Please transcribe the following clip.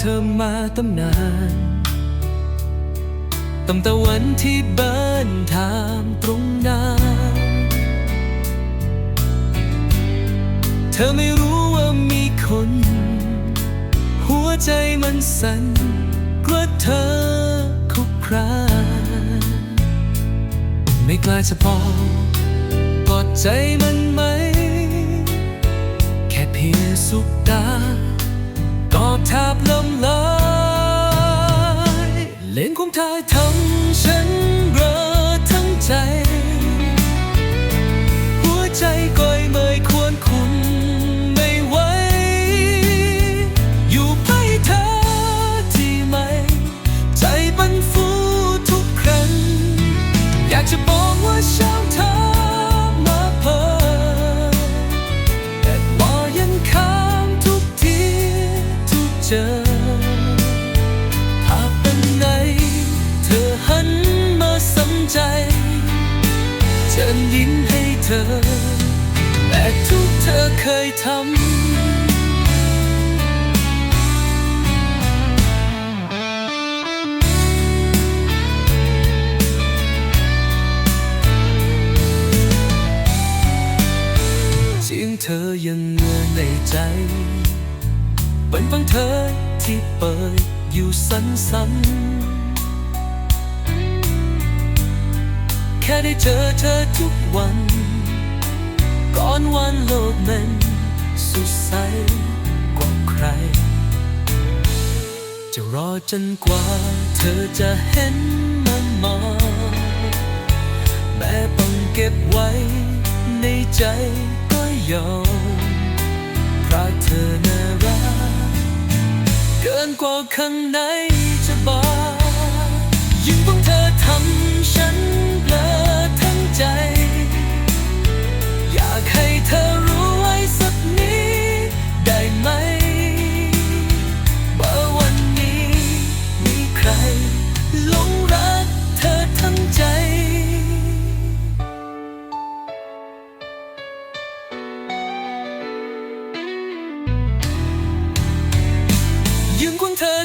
เธอมาตำนานตั้งแต่วันที่เบิร์นทามตรงนั้นเธอไม่รู้ว่ามีคน หัวใจมันสั่นกระเธอคุกครานไม่กล้าจะพอกอดใจมันไหม แค่เพียงสุกตา อดแทบลมลายเล่นความทายทำ ฉันยิ้มให้เธอ แต่ทุกเธอเคยทำเสียงเธอยังเงือนในใจ เป็นฟังเธอที่เปิดอยู่ซ้ำ ค่ได้เจอเธอทุกวัน ก่อนวันโลกมันสุดใสกว่าใคร จะรอจนกว่าเธอจะเห็นมันมองแม้ต้องเก็บไว้ในใจก็ยอมเพราะเธอน่ารัก เกินกว่าข้างในจะบอก 阳光在